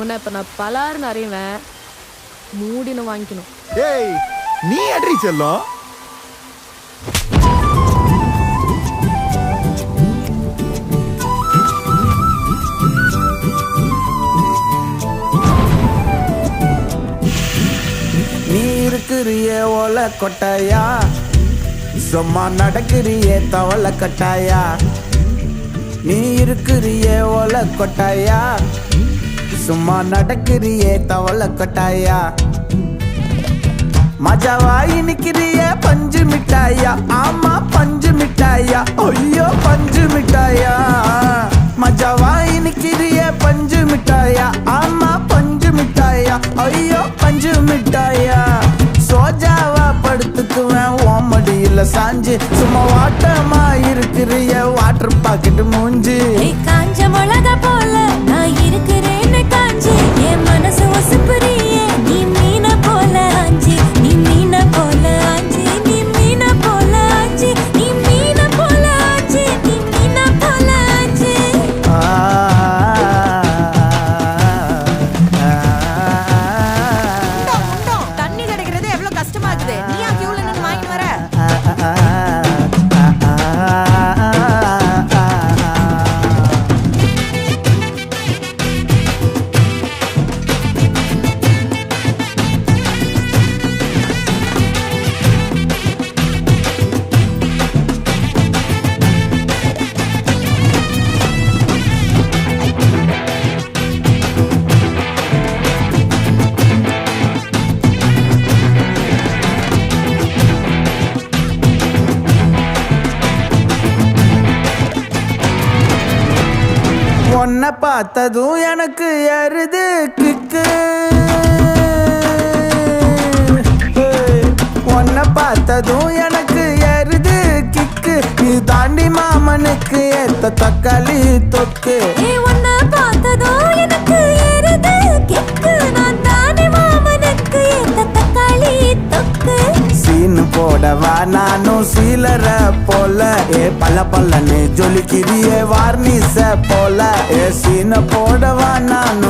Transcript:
உன்னை இப்ப நான் பலாருன்னு அறிவேன். மூடின்னு வாங்கிக்கணும். ஏய் நீ அட்ரி செல்லம்? நீ இருக்கிறியே ஓல கொட்டாயா? சும்மா நடக்கிறியே தவள கட்டாயா? நீ இருக்கிறியே ஓல கொட்டாயா? சும்மா நடக்கிறியே தவள கொட்டாயா? மஜாவாய் நிக்கிறிய பஞ்சு மிட்டாயா? ஆமா பஞ்சு மிட்டாயா? ஐயோ பஞ்சு மிட்டாயா? மஜாவாய் நிக்கிறிய பஞ்சு மிட்டாயா? ஆமா பஞ்சு மிட்டாயா? ஐயோ பஞ்சு மிட்டாயா? சோஜாவா படுத்துக்குவேன் ஓமடியில் சாஞ்சு. சும்மா வாட்டமா இருக்கிறிய வாட்டர் பாக்கெட் மூஞ்சி. காஞ்ச மிளகா போல உன்னை பார்த்ததும் எனக்கு எருது கிக்கு. உன்னை பார்த்ததும் எனக்கு எருது கிக்கு. நீ தாண்டி மாமனுக்கு ஏத்த தக்காளி தொக்கு. ஏய் உன்னை பார்த்ததோ எனக்கு ஏறுது கிக்கு. நான் தானே மாமனுக்கு ஏத்த தக்காளி தொக்கு. சீனு போடவா நானும் சீலர போல ஏ பல்ல பல்லன்னு ஜொலிக்கிறியே வார்னிச போல ஏ சீன போடவா நானும்